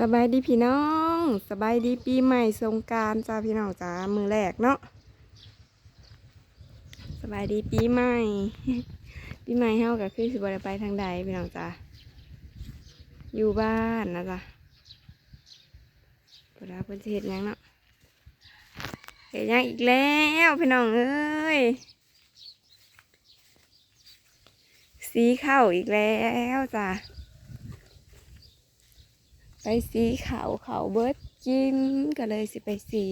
สบายดีพี่น้องสบายดีปีใหม่สงการจ้าพี่น้องจ้ามือแรกเนาะสบายดีปีใหม่ปีใหม่เฮาก็คือสิบได้ไปทางใดพี่น้องจ้าอยู่บ้านนะจ้ะเวลาเพิ่นสิเฮ็ดยังเนาะเฮ็ดยังอีกแล้วพี่น้องเอ้ยสีเข้าอีกแล้วจ้ะ ไปสีเขาเขาเบิดกินก็เลยสิไปสี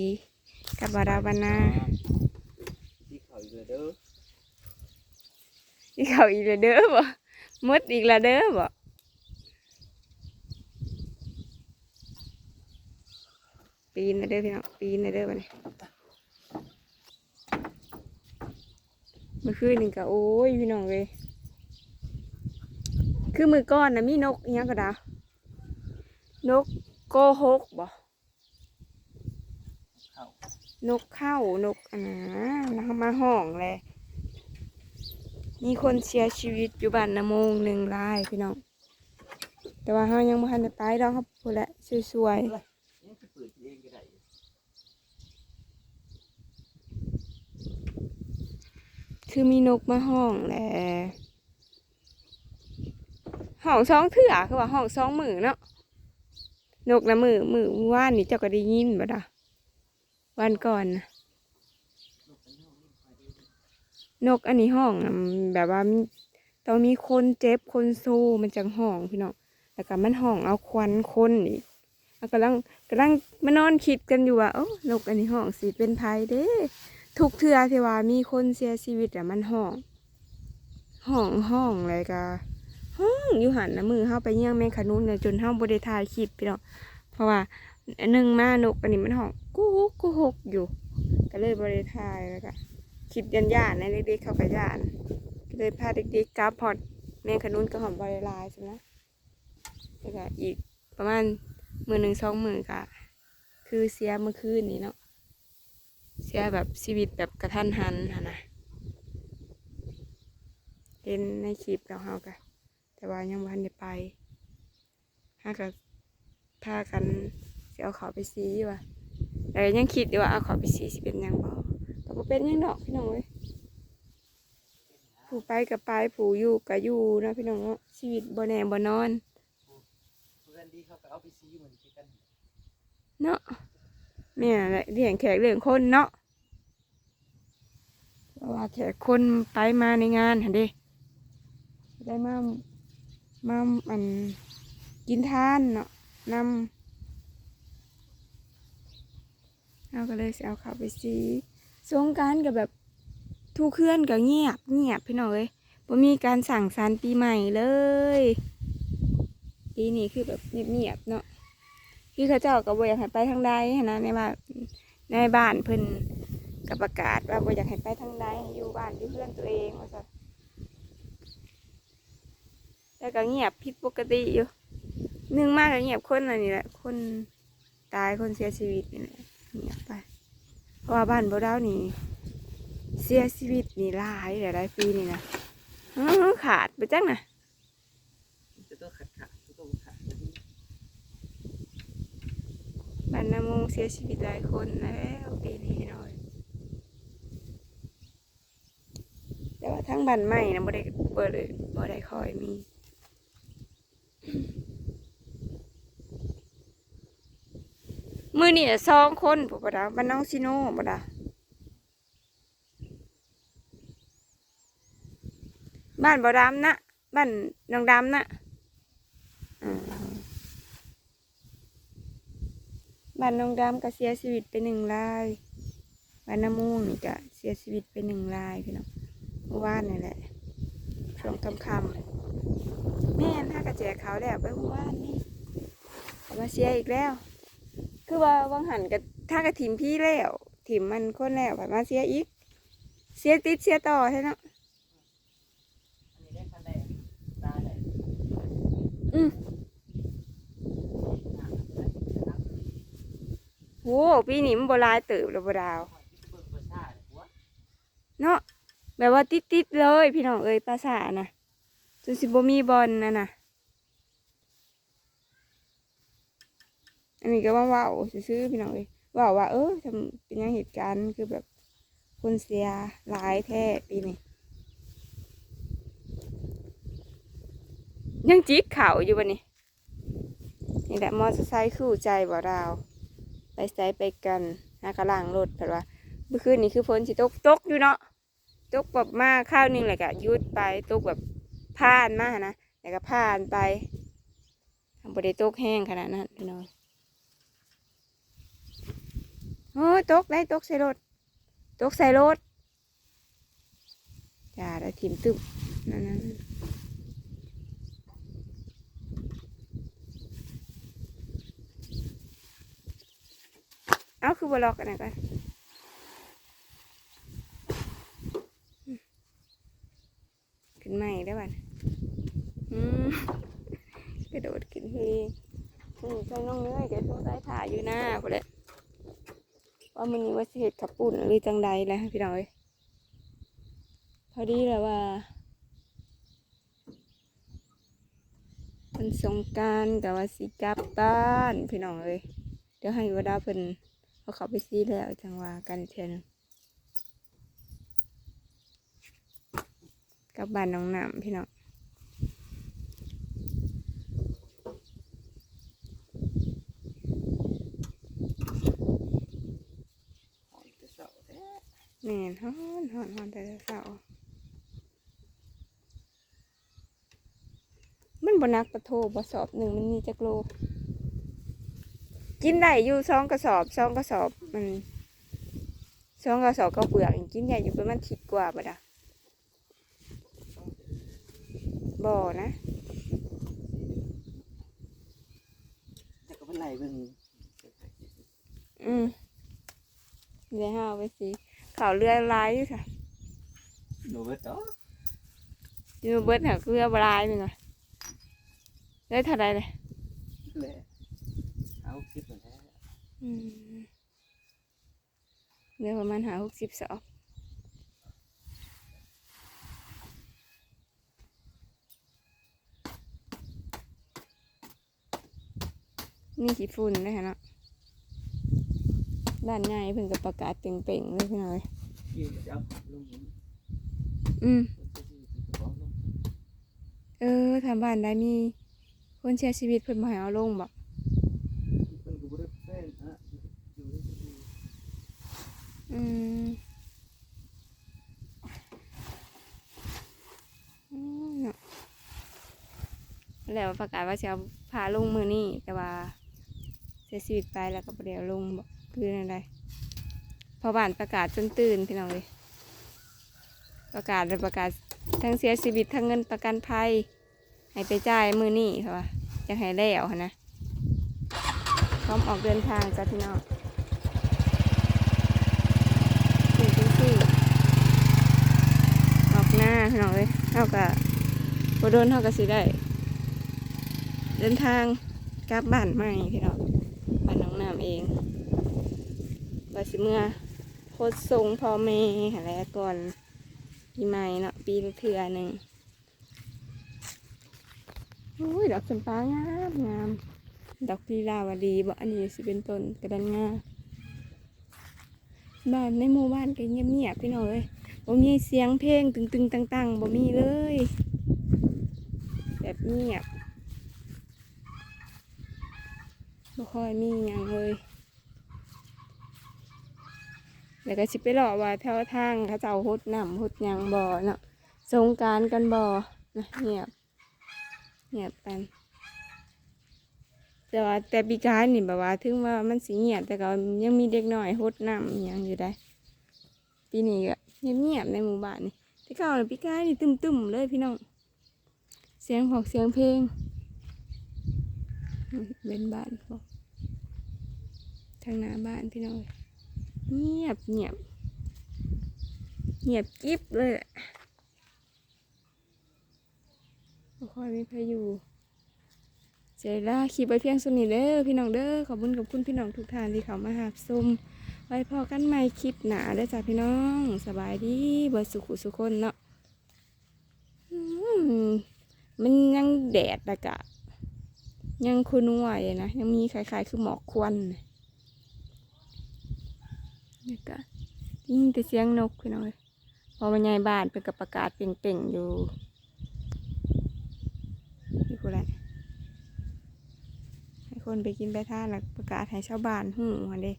กับบาราบานาที่เขาอีกแล้วเด้อสีเขาอีกแล้วเด้อบ่หมดอีกแล้วเด้อบ่ปีนนะเด้อพี่น้องปีนนะเด้อบัดนี้เมื่อคืนนี่ก็โอ้ยพี่น้องเลยคือมือก้อนนะมีนกอิหยังก็ดาว นกโกหกบ่เขานกเข้านกอันนะแล้วเขามาห้องเลยมีคนเสียชีวิตอยู่บ้านนาโมงหนึ่งรายพี่น้อง แต่ว่าเขายังไม่ทันได้ไปดอกครับพูดแหละสวยนี่คือเปิดเองก็ได้ๆคือมีนกมาห้องแหละห้องสองเถื่อคือว่าห้องสองมือเนาะ นกนะมือมือว่านนี่เจ้าก็ได้ยินบ่ดะวันก่อนนะนกอันนี้ห้องแบบว่ามีต้องมีคนเจ็บคนสู้มันจังห้องพี่น้องแล้วก็มันห้องเอาควันคนอีกแล้วกำลังกำลังมานอนคิดกันอยู่ว่าโอ้นกอันนี้ห้องสิเป็นภัยเด้ทุกเทือที่ว่ามีคนเสียชีวิตอะมันห้อง ห้องห้องอะไรกะห้ องอยู่หันนะมือเข้าไปเยี่ยงแมงขนุนเนี่ยจนเท้าบริทายคลิปพี่น้องเพราะว่าหนึ่งมานกอันนี้มันห้องกูฮกกูฮกอยู่ ก็เลยบริทายแล้วก็คิดยันย่านในเด็กๆเข้าก็ย่านก็เลยพาเด็กๆกราบพอดแมงขนุนก็หอมบริลายใช่ไหมแล้วก็อีกประมาณมือหนึ่งสองมือกะคือเสียเมื่อคืนนี้เนาะเสียแบบชีวิตแบบกระทันหันนะเห็นในคลิปเราเฮากะ แต่ว่ายังไม่ทันได้ไปฮาก็พากันสิเอาเขาไปซีว่ะแต่ยังคิดอยู่ว่าเอาเขาไปซีสิเป็นยังบ่ก็บ่เป็นยังดอกพี่น้องเอ้ยผู้ไปกับไปผู้อยู่กับอยู่นะพี่น้องเนาะชีวิตบ่แน่บ่นอนเพื่อนดีเขาก็เอาไปซีเหมือนกันเนาะแม่นแหละเลี้ยงแขกเลี้ยงคนเนาะเพราะว่าแขกคนไปมาในงานเหั่นด้ได้มา มาอันกินทานเนาะนำเอาก็เลยเอาเขาไปซีสงการกับแบบทุกเคลื่อนก็เงียบเงียบพี่น้องเอ้ยบ่มีการสั่งสรรปีใหม่เลยปีนี้คือแบบเงียบๆเนาะคือเขาเจ้าก็บ่อยากให้ไปทางใดนะในบ้านในบ้านเพิ่นก็ประกาศว่าบ่อยากให้ไปทางใดอยู่บ้านอยู่เพื่อนตัวเองว่าซั่น แต่ก็เงียบผิดปกติอยู่หนึ่งมากก็เงียบคนอันนี้แหละ คนตายคนเสียชีวิตนี่แหละเงียบไป เพราะว่าบ้านบ่ดาวนี่เสียชีวิตนี่หลายหลายๆปีนี่นะขาดไปจังนะจะต้องขัดขาจะต้องขาดบ้านนามงเสียชีวิตหลายคนแล้วปีนี้หน่อยแต่ว่าทั้งบ้านใหม่นะบ่ได้บ่ได้บ่ได้คอยมี มือ นี่สองคนผู้บ่ดาบ้านน้องซิโน่บ่ดาบ้านบ่ดำนะบ้านน้องดำนะบ้านน้องดำก็เสียชีวิตไปหนึ่งรายบ้านน้ำมูงนี่ก็เสียชีวิตไปหนึ่งรายพี่น้องเมื่อวานนี่แหละช่วงค่ำแม่นถ้ากระแจเขาแล้วไปเมื่อวานนี่มาเสียอีกแล้ว คือว่าวังหันกับถ้ากระถิ่มพี่แล้วถิ่มมันคนแล้วไปมาเสียอีก เสียติดเสียต่อใช่เนาะอันนี้ได้คะแนนตาได้อืมโว้ปีนี้มันโบราณเติบแล้วบ่ดาวที่เบิ่งประชาหัวเนาะแบบว่าติดติดๆเลย พี่น้องเอ้ยภาษานะจนสิบมีบอลนะนะ อันนี้ก็ว่าว่าซื้อๆพี่น้องเลยว่าว่า เออทำเป็นยังเหตุการณ์คือแบบคนเสียหลายแท้ปีนี้ยังจิกเข่าอยู่วันนี้นี่แหละมอเตอร์ไซค์คู่ใจบ่ดาว ไปไสไปกันหากระล่างรถแต่ว่าเมื่อคืนนี้คือฝนสิตกตกอยู่เนาะตกแบบมากข้าวหนึงแหละก็ยุดไปตกแบบผ่านมาหั้นะแล้วก็ผ่านไปทำบริตกแห้งขนาดนั้นพี่น้อง โอ้ยตกได้ตกใส่รถ ตกใส่รถจ้าได้ทิมตึมนั่นนั่นเอาคือบล็อกกันนะกันขึ้นใหม่ได้ป่ะอืมกระโดดขึ้นทีอืมใส่น้องเนื้อยแกต้องได้ถ่ายอยู่หน้าพอเลย ว่ามันนี้ว่าสิเหตุขับปุ่นหรือจังใดแหละพี่น้อยพอดีแล้วว่ามันสงการกับว่าสิกลับบ้านพี่น้องเอ้ยเดี๋ยวให้วดาเพิ่นเขาเขาไปซีแล้วจังว่ากันเทียนกลับบ้านน้องน้ำพี่น้อง หอนจะเศร้าแท้ แม่นฮอนฮอนฮอนแต่เช้ามันบนักประโทบสอบหนึ่งมันมีจักโล กินได้อยู่สองกระสอบสองกระสอบมันสองกระสอบก็เปลือกอีกกินได้อยู่ประมาณทิดกว่าบ่ดะบ่นะแต่ก็เป็นไรเบิ่งอืมเดี๋ยวห้าเอาไปสิ ข่าวเรือลายอยู่ค่ะโนเบิร์ตอ๋ออยู่เบิดหาเรือลายหนึ่งอะได้เท่าไรเลยเลยเอาคลิปมาแท้อืมเรือประมาณหาหกสิบสอบมีขี้ฝุ่นด้วยเนาะ ด้านในเพิ่งกับประกาศเป่งๆเลยพี่น้อยอืมมันจะยืนจะฟ้อเออทางบ้านได้มี คนเสียชีวิตเพิ่นมาให้เอาลงบอกเป็นกูบ่ได้เป็นอะอยู่ได้ดีอืมอืมเนาะแล้วประกาศว่าจะเอาพาลงมือนี่แต่ว่าเสียชีวิตไปแล้วก็บ่ได้เอาลงบอก คืออะไรพอบ้านประกาศจนตื่นพี่น้องเลยประกาศเลยประกาศทั้งเสียชีวิตทั้งเงินประกันภัยให้ไปจ่ายมือนี่ค่ะว่าจะให้แล้วนะพร้อมออกเดินทางจ้ะพี่น้องสี่สี่สี่ออกหน้าพี่น้องเลยเท่ากับโบโดนเท่ากับสิได้ เดินทางกลับบ้านใหม่พี่น้องบ้านน้องน้ำเอง ว่าสิเมื่อโคตรทรงพ่อแม่หาแล้ก่อนปีใหม่เนาะปีเทื่อหนึ่งโอ้ยดอกจำปางามงาม ดอกลีลาวดีบ่อันนี้สิเป็นต้นกระดันงาบ้านในหมู่บ้านก็เงียบๆพี่น้องเอ้ยบ่มีเสียงเพลงตึงๆตังๆบ่มีเลย แบบเงียบบ่ค่อยมีหยังเลย แล้วก็สิไปหลอกว่าแถวทางเขาเจ้าฮดน้ำฮดยังบ่เนาะสงการกันบ่อนะเงียบเงียบกัน แต่ว่าแต่ปีกายนี่แบบว่า ถึงว่ามันสีเงียบแต่ก็ยังมีเด็กน้อยหดน้ำอิหยังอยู่ได้ ปีนี้ก็เงียบเงียบในหมู่บ้านนี่แต่เก่าเลยปีกายนี่ตึมๆเลยพี่น้องเสียงหอกเสียงเพลงเป็นบ้านพวกทางหน้าบ้านพี่น้อง เงียบเงียบเงียบกิ๊บเลยแหละบ่ค่อยมีใครอยู่เจล่าคลิปไปเพียงสนิทเด้อพี่น้องเด้อขอบคุณกับคุณพี่น้องทุกท่านที่เขามาหาชมไว้พอกันใหม่คลิปหนาเด้อจ้าพี่น้องสบายดีเบิดสุขุสุคนเนาะมมันยังแดดแล้วกะ ยังคือนัวอยู่นะ ยังมีคล้ายๆ คือหมอกควัน นี่ก็ยิ่งแต่เสียงนกพี่น้องเอ้ยพอมันยายบ้านเป็นก็ประกาศเป่งๆอยู่ที่กูแหละให้คนไปกินไปทานแล้วประกาศให้ชาวบ้านฮู้หันเด้